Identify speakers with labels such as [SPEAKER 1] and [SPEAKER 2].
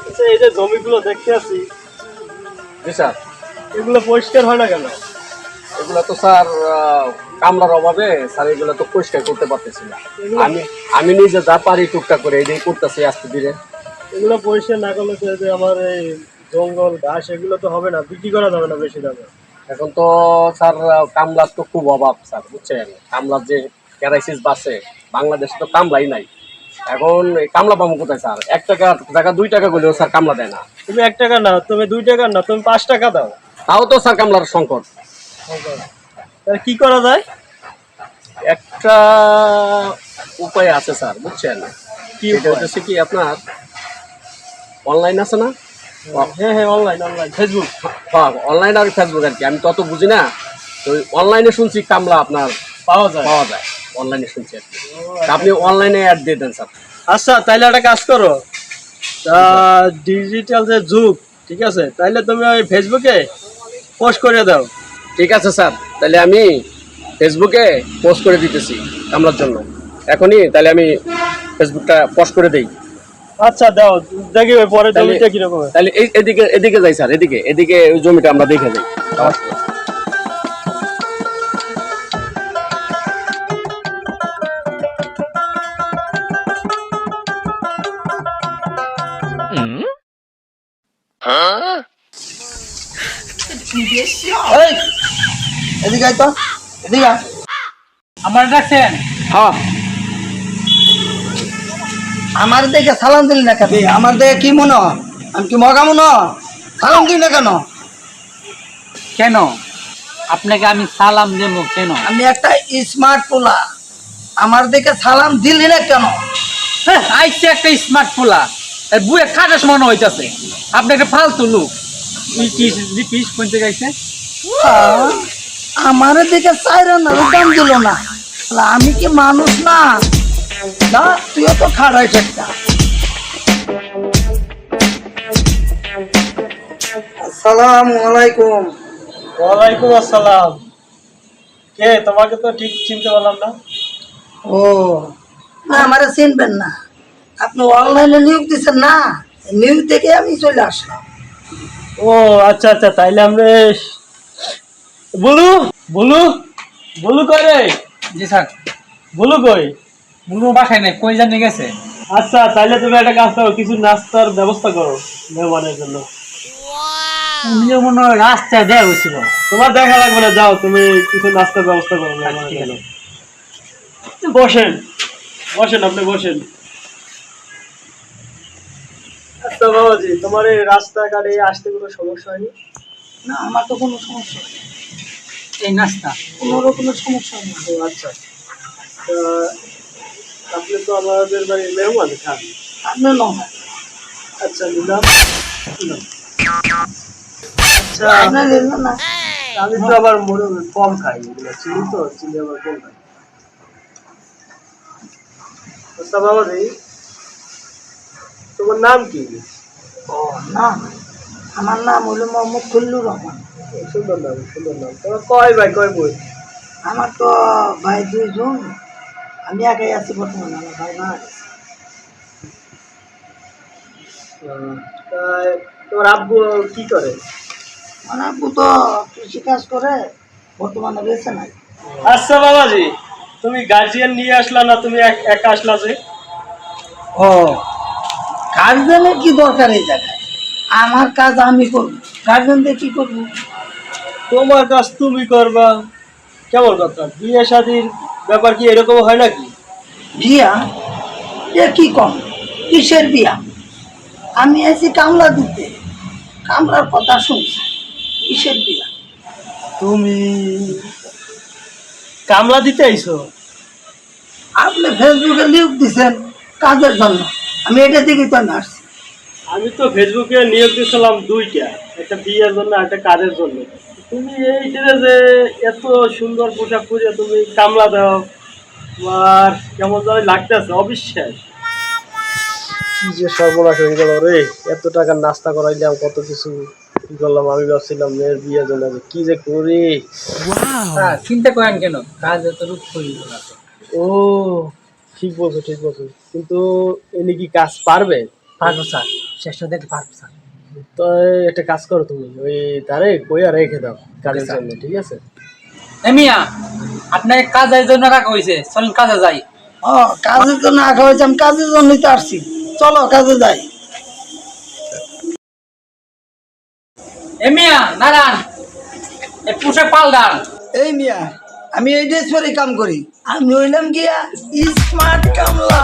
[SPEAKER 1] আচ্ছা এই যে জমিগুলো দেখতে আছি
[SPEAKER 2] জি স্যার।
[SPEAKER 1] এগুলো পরিষ্কার হয় না কেন?
[SPEAKER 2] এগুলো তো স্যার কামলার অভাবে স্যার এগুলো তো পরিষ্কার করতে পারতেছি না। আমি আমি নিজে যা পারি টুকটাক করে এটাই করতেছি আস্তে ধীরে
[SPEAKER 1] এগুলো পরিষ্কার না করলে তো যে আমার এই জঙ্গল ঘাস এগুলো তো হবে না। বিক্রি করা যাবে না বেশি দামে।
[SPEAKER 2] এখন তো স্যার কামলার তো খুব অভাব স্যার বুঝছেন? কামলার যে ক্রাইসিস বাসে বাংলাদেশে তো কামলাই নাই। এখন এই কামলা পাবো কোথায় স্যার? এক টাকা টাকা দুই টাকা করলেও স্যার কামলা দেয় না।
[SPEAKER 1] তুমি এক টাকা না তুমি দুই টাকা না তুমি পাঁচ টাকা দাও।
[SPEAKER 2] তাও তো স্যার কামলার সংকট।
[SPEAKER 1] তাহলে কি করা যায়?
[SPEAKER 2] একটা উপায় আছে স্যার বুঝছেন?
[SPEAKER 1] কি?
[SPEAKER 2] হচ্ছে কি আপনার অনলাইন আছে না?
[SPEAKER 1] হ্যাঁ। হ্যাঁ অনলাইন অনলাইন ফেসবুক
[SPEAKER 2] হ্যাঁ অনলাইন আর ফেসবুক আর কি আমি তত বুঝি না। তো অনলাইনে শুনছি কামলা আপনার
[SPEAKER 1] পাওয়া যায়।
[SPEAKER 2] পাওয়া যায়। অনলাইনে শুনছি আর কি। আপনি অনলাইনে অ্যাড দিয়ে দেন স্যার
[SPEAKER 1] আচ্ছা তাইলে একটা কাজ করো। তা ডিজিটাল যে যুগ ঠিক আছে? তাইলে তুমি ওই ফেসবুকে পোস্ট করে দাও।
[SPEAKER 2] ঠিক আছে স্যার তাহলে আমি ফেসবুকে পোস্ট করে দিতেছি কামলার জন্য। এখনই তাহলে আমি ফেসবুকটা পোস্ট করে দেই।
[SPEAKER 1] আচ্ছা দাও দেখি ওই পরে
[SPEAKER 2] তাহলে-
[SPEAKER 1] জমিটা কীরকম হয়।
[SPEAKER 2] তাহলে এই এদিকে এদিকে যাই স্যার এদিকে এদিকে ওই জমিটা আমরা দেখে যাই
[SPEAKER 3] এই, এদিকে আয় তো এদিকে আয়।
[SPEAKER 4] আমার ডাকছেন
[SPEAKER 2] হ্যাঁ
[SPEAKER 3] আমার দেখে সালাম দিলি না কেন? আমার দেখে কি মনে হয়? আমি কি মগা মনে হয়? সালাম দিলি না কেন?
[SPEAKER 4] কেন? আপনাকে আমি সালাম দেবো কেন?
[SPEAKER 3] আমি একটা স্মার্ট পোলা। আমার দেখে সালাম দিলি না কেন?
[SPEAKER 4] হ্যাঁ, আইসে একটা স্মার্ট পোলা। এর বুয়ে খাটাস মনে হইতাছে। আপনি একটা ফালতু লোক। তুই কি
[SPEAKER 3] আমার দেখে চাইরা না দাম দিল না। আমি কি মানুষ না? না তুইও তো খারাই একটা। আসসালামু আলাইকুম।
[SPEAKER 1] ওয়ালাইকুম আসসালাম। কে তোমাকে তো ঠিক চিনতে পারলাম না।
[SPEAKER 3] ও না আমারে চিনবেন না। আপনি অনলাইনে নিয়োগ দিচ্ছেন না নিয়োগ থেকে আমি চলে আসলাম।
[SPEAKER 1] ও আচ্ছা আচ্ছা তাইলে আমরা বলু বলু বলু কই রে?
[SPEAKER 4] জি স্যার।
[SPEAKER 1] বলু কই?
[SPEAKER 4] বুড়ো বাসায় নাই কই জানি গেছে?
[SPEAKER 1] আচ্ছা তাইলে তুমি একটা কাজ করো কিছু নাস্তার ব্যবস্থা করো মেহমানের জন্য।
[SPEAKER 4] উনিও মনে হয় রাস্তায় হয়েছিল।
[SPEAKER 1] তোমার দেখা লাগবে না যাও তুমি কিছু নাস্তার ব্যবস্থা করো মেহমানের জন্য। বসেন বসেন আপনি বসেন। আচ্ছা বাবাজি তোমার এই রাস্তাঘাটে আসতে কোনো সমস্যা হয়নি?
[SPEAKER 3] না আমার তো কোনো সমস্যা নেই
[SPEAKER 4] এই নাস্তা।
[SPEAKER 3] কোনো রকমের সমস্যা
[SPEAKER 1] ও আচ্ছা। তা আপনি তো আমাদের বাড়ির মেহমান খান
[SPEAKER 3] আপনি নয়
[SPEAKER 1] আচ্ছা নিলাম। আচ্ছা আমি তো আবার মনে কম খাই এগুলো চিনি তো চিনি আবার কম খাই। আচ্ছা বাবাজি তোমার নাম কি?
[SPEAKER 3] ও না আমার নাম হলো মোহাম্মদ খুল্লুর রহমান।
[SPEAKER 1] সুন্দর নাম সুন্দর নাম। তোমার কয় ভাই কয় বই
[SPEAKER 3] আমার তো ভাই দুইজন। আমি একাই আছি বর্তমানে আমার ভাই
[SPEAKER 1] তাই তোমার আব্বু কি করে?
[SPEAKER 3] মানে আব্বু তো কৃষি কাজ করে বর্তমানে বেঁচে নাই।
[SPEAKER 1] আচ্ছা বাবাজি তুমি গার্জিয়ান নিয়ে আসলা না তুমি এক- একা আসলা যে?
[SPEAKER 3] ও গার্জেনের কি দরকার এই জায়গায়? আমার কাজ আমি করব। গার্জেনদের কি করব?
[SPEAKER 1] তোমার কাজ তুমি করবা। কেমন কথা বিয়ে শাদির ব্যাপার কি এরকম হয় নাকি?
[SPEAKER 3] বিয়া? এ কি কম? কিসের বিয়া? আমি এসি কামলা দিতে। কামলার কথা শুনছি। কিসের বিয়া?
[SPEAKER 1] তুমি কামলা দিতে আইছো?
[SPEAKER 3] আপনি ফেসবুকে নিয়োগ দিচ্ছেন কাজের জন্য। আমি এটা দিকেই তো আমি আসছি
[SPEAKER 1] আমি তো ফেসবুকে নিয়োগ দিয়েছিলাম দুইটা একটা বিয়ের জন্য আর একটা কাজের জন্য। তুমি এই যে এত সুন্দর পোশাক পরে তুমি কামলা দাও তোমার কেমন যেন লাগতেছে অবিশ্বাস। কি যে সর্বনাশ হয়ে গেল রে এত টাকার নাস্তা করাইলাম কত কিছু কি করলাম আমি ভাবছিলাম মেয়ের বিয়ের জন্য কি যে করি।
[SPEAKER 4] চিন্তা করেন কেন? কাজ এত রূপ করিল না
[SPEAKER 1] ও ঠিক বলছো ঠিক বলছো। কিন্তু এনে কি কাজ পারবে?
[SPEAKER 4] পারব স্যার। চেষ্টা দেখতে পারব স্যার।
[SPEAKER 1] তো একটা কাজ করো তুমি ওই তারে কইয়া রেখে দাও কাজের জন্য ঠিক আছে?
[SPEAKER 4] এমিয়া আপনাকে কাজের জন্য রাখা হয়েছে চলেন কাজে যাই।
[SPEAKER 3] ও কাজের জন্য আঁকা হয়েছে আমি কাজের জন্যই তো আসছি। চলো কাজে যাই।
[SPEAKER 4] এমিয়া নারায়ণ এই পোশাক পাল্টান।
[SPEAKER 3] এই মিয়া আমি এই ড্রেস পরে কাম করি। আমি হইলাম গিয়া স্মার্ট কামলা।